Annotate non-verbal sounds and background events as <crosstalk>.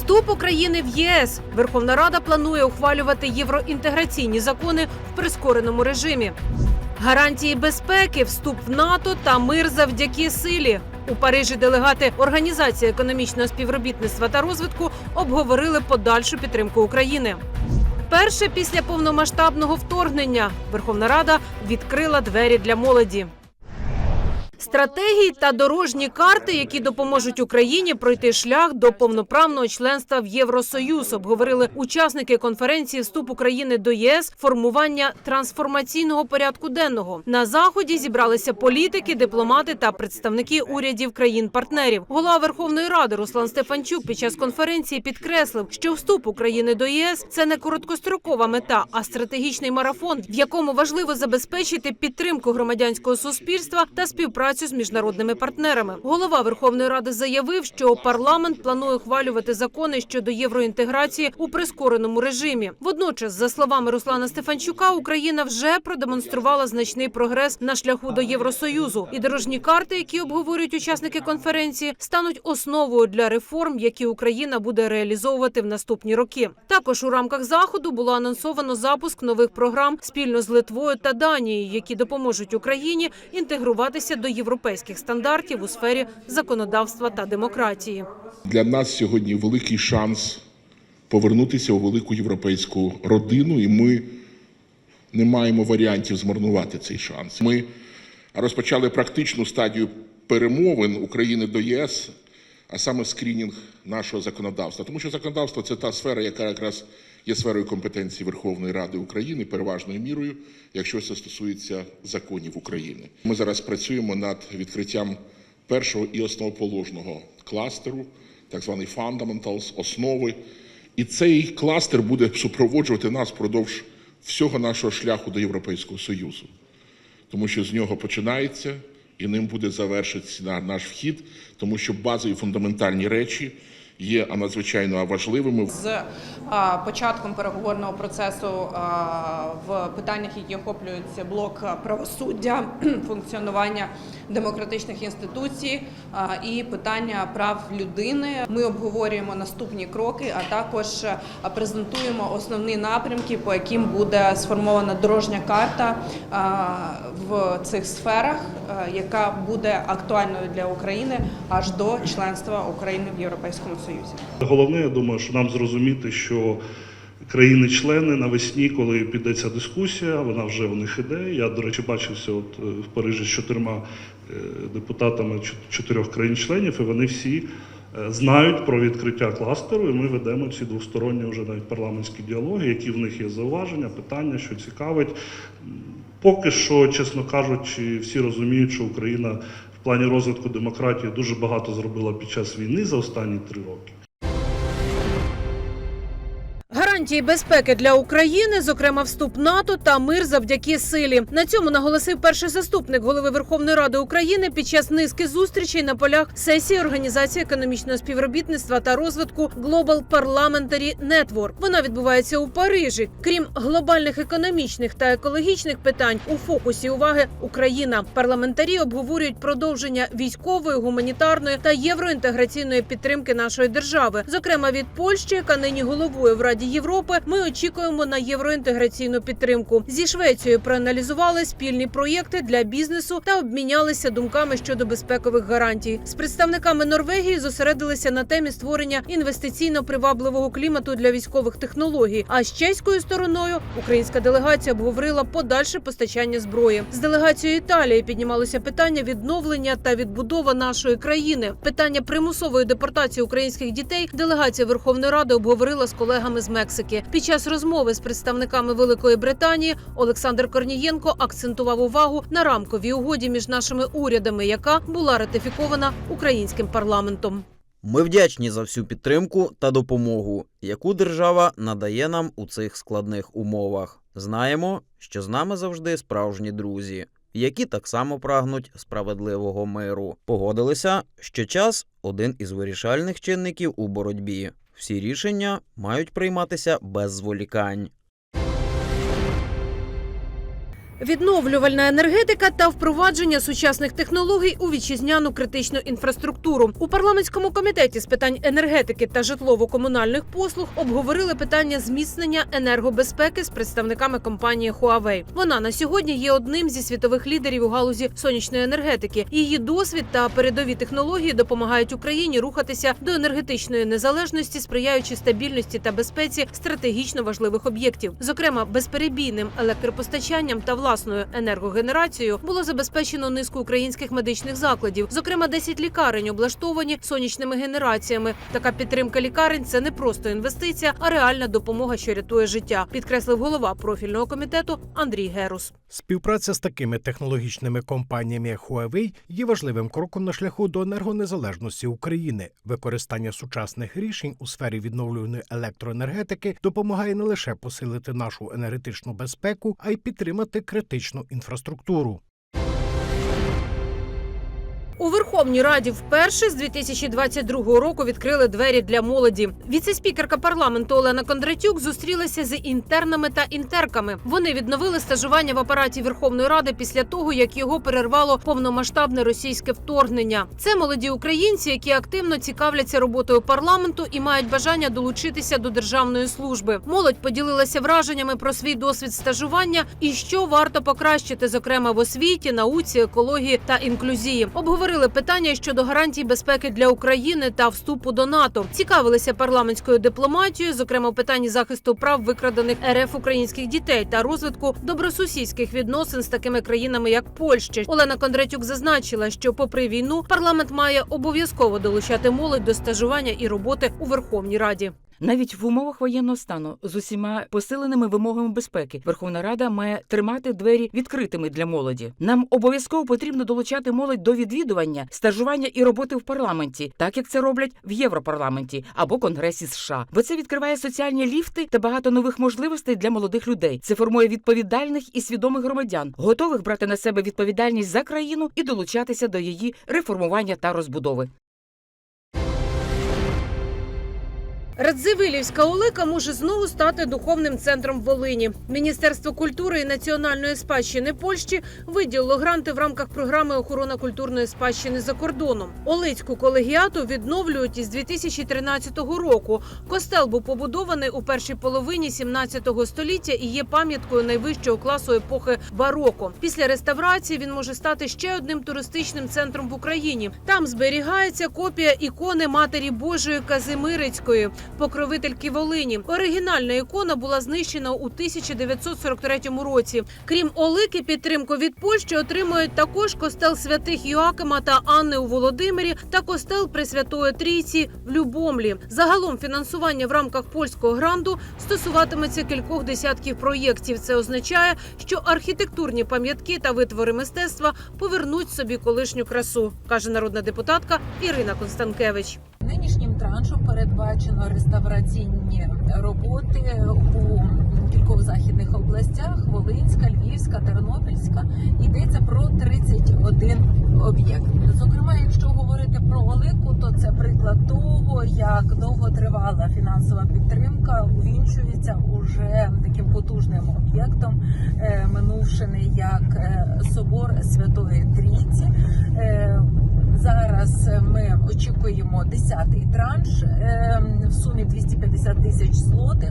Вступ України в ЄС. Верховна Рада планує ухвалювати євроінтеграційні закони в прискореному режимі. Гарантії безпеки, вступ в НАТО та мир завдяки силі. У Парижі делегати Організації економічного співробітництва та розвитку обговорили подальшу підтримку України. Перше після повномасштабного вторгнення Верховна Рада відкрила двері для молоді. Стратегії та дорожні карти, які допоможуть Україні пройти шлях до повноправного членства в Євросоюз, обговорили учасники конференції Вступ України до єС формування трансформаційного порядку денного. На заході зібралися політики, дипломати та представники урядів країн-партнерів. Голова Верховної Ради Руслан Стефанчук під час конференції підкреслив, що вступ України до ЄС це не короткострокова мета, а стратегічний марафон, в якому важливо забезпечити підтримку громадянського суспільства та співпрацю з міжнародними партнерами. Голова Верховної Ради заявив, що парламент планує ухвалювати закони щодо євроінтеграції у прискореному режимі. Водночас, за словами Руслана Стефанчука, Україна вже продемонструвала значний прогрес на шляху до Євросоюзу, і дорожні карти, які обговорюють учасники конференції, стануть основою для реформ, які Україна буде реалізовувати в наступні роки. Також у рамках заходу було анонсовано запуск нових програм спільно з Литвою та Данією, які допоможуть Україні інтегруватися до європейських стандартів у сфері законодавства та демократії. Для нас сьогодні великий шанс повернутися у велику європейську родину, і ми не маємо варіантів змарнувати цей шанс. Ми розпочали практичну стадію перемовин України до ЄС, а саме скринінг нашого законодавства. Тому що законодавство це та сфера, яка якраз є сферою компетенції Верховної Ради України переважною мірою, якщо це стосується законів України. Ми зараз працюємо над відкриттям першого і основоположного кластеру, так званий fundamentals, основи. І цей кластер буде супроводжувати нас впродовж всього нашого шляху до Європейського Союзу, тому що з нього починається і ним буде завершитися наш вхід, тому що базові фундаментальні речі є надзвичайно важливими. з початком переговорного процесу в питаннях, які охоплюються блок правосуддя, <clears throat> функціонування демократичних інституцій і питання прав людини. Ми обговорюємо наступні кроки, а також презентуємо основні напрямки, по яким буде сформована дорожня карта в цих сферах, яка буде актуальною для України аж до членства України в Європейському Союзі. Головне, я думаю, що нам зрозуміти, що країни-члени навесні, коли піде ця дискусія, вона вже у них іде. Я, до речі, бачився от е, в Парижі з чотирма е, депутатами чотирьох країн-членів, і вони всі е, знають про відкриття кластеру, і ми ведемо ці двосторонні вже навіть парламентські діалоги, які в них є зауваження, питання, що цікавить. Поки що, чесно кажучи, всі розуміють, що Україна плані розвитку демократії дуже багато зробила під час війни за останні три роки. Гарантії безпеки для України, зокрема вступ НАТО та мир завдяки силі. На цьому наголосив перший заступник голови Верховної Ради України під час низки зустрічей на полях сесії Організації економічного співробітництва та розвитку Global Parliamentary Network. Вона відбувається у Парижі. Крім глобальних економічних та екологічних питань, у фокусі уваги Україна. Парламентарі обговорюють продовження військової, гуманітарної та євроінтеграційної підтримки нашої держави, зокрема від Польщі, яка нині головує в Раді Європи. Ми очікуємо на євроінтеграційну підтримку. Зі Швецією проаналізували спільні проєкти для бізнесу та обмінялися думками щодо безпекових гарантій. З представниками Норвегії зосередилися на темі створення інвестиційно привабливого клімату для військових технологій. А з чеською стороною українська делегація обговорила подальше постачання зброї. З делегацією Італії піднімалося питання відновлення та відбудова нашої країни. Питання примусової депортації українських дітей делегація Верховної Ради обговорила з колегами з Мексики. Під час розмови з представниками Великої Британії Олександр Корнієнко акцентував увагу на рамковій угоді між нашими урядами, яка була ратифікована українським парламентом. Ми вдячні за всю підтримку та допомогу, яку держава надає нам у цих складних умовах. Знаємо, що з нами завжди справжні друзі, які так само прагнуть справедливого миру. Погодилися, що час один із вирішальних чинників у боротьбі. Всі рішення мають прийматися без зволікань. Відновлювальна енергетика та впровадження сучасних технологій у вітчизняну критичну інфраструктуру у парламентському комітеті з питань енергетики та житлово-комунальних послуг обговорили питання зміцнення енергобезпеки з представниками компанії Huawei. Вона на сьогодні є одним зі світових лідерів у галузі сонячної енергетики. Її досвід та передові технології допомагають Україні рухатися до енергетичної незалежності, сприяючи стабільності та безпеці стратегічно важливих об'єктів, зокрема безперебійним електропостачанням та власною енергогенерацією було забезпечено низку українських медичних закладів. Зокрема, 10 лікарень облаштовані сонячними генераціями. Така підтримка лікарень це не просто інвестиція, а реальна допомога, що рятує життя, підкреслив голова профільного комітету Андрій Герус. Співпраця з такими технологічними компаніями, як Huawei, є важливим кроком на шляху до енергонезалежності України. Використання сучасних рішень у сфері відновлюваної електроенергетики допомагає не лише посилити нашу енергетичну безпеку, а й підтримати критичну інфраструктуру. У Верховній Раді вперше з 2022 року відкрили двері для молоді. Віце-спікерка парламенту Олена Кондратюк зустрілася з інтернами та інтерками. Вони відновили стажування в апараті Верховної Ради після того, як його перервало повномасштабне російське вторгнення. Це молоді українці, які активно цікавляться роботою парламенту і мають бажання долучитися до державної служби. Молодь поділилася враженнями про свій досвід стажування і що варто покращити, зокрема в освіті, науці, екології та інклюзії. Обговорили питання щодо гарантій безпеки для України та вступу до НАТО. Цікавилися парламентською дипломатією, зокрема у питанні захисту прав викрадених РФ українських дітей та розвитку добросусідських відносин з такими країнами, як Польща. Олена Кондратюк зазначила, що, попри війну, парламент має обов'язково долучати молодь до стажування і роботи у Верховній Раді. Навіть в умовах воєнного стану з усіма посиленими вимогами безпеки Верховна Рада має тримати двері відкритими для молоді. Нам обов'язково потрібно долучати молодь до відвідування, стажування і роботи в парламенті, так як це роблять в Європарламенті або Конгресі США. Бо це відкриває соціальні ліфти та багато нових можливостей для молодих людей. Це формує відповідальних і свідомих громадян, готових брати на себе відповідальність за країну і долучатися до її реформування та розбудови. Радзивилівська Олика може знову стати духовним центром Волині. Міністерство культури і національної спадщини Польщі виділило гранти в рамках програми охорона культурної спадщини за кордоном. Олицьку колегіату відновлюють із 2013 року. Костел був побудований у першій половині 17 століття і є пам'яткою найвищого класу епохи бароко. Після реставрації він може стати ще одним туристичним центром в Україні. Там зберігається копія ікони Матері Божої Казимирицької покровительки Волині. Оригінальна ікона була знищена у 1943 році. Крім Олики, підтримку від Польщі отримують також костел святих Йоакима та Анни у Володимирі та костел Пресвятої Трійці в Любомлі. Загалом фінансування в рамках польського гранту стосуватиметься кількох десятків проєктів. Це означає, що архітектурні пам'ятки та витвори мистецтва повернуть собі колишню красу, каже народна депутатка Ірина Констанкевич. Нинішнім траншем передбачено реставраційні роботи у кількох західних областях: Волинська, Львівська, Тернопільська. Йдеться про 31 об'єкт. Зокрема, якщо говорити про Олику, то це приклад того, як довготривала фінансова підтримка увінчується уже таким потужним об'єктом, е, минувшини як е, собор Святої Трійці. Зараз е, ми очікуємо 10-й транш е, в сумі 250 тисяч злотих.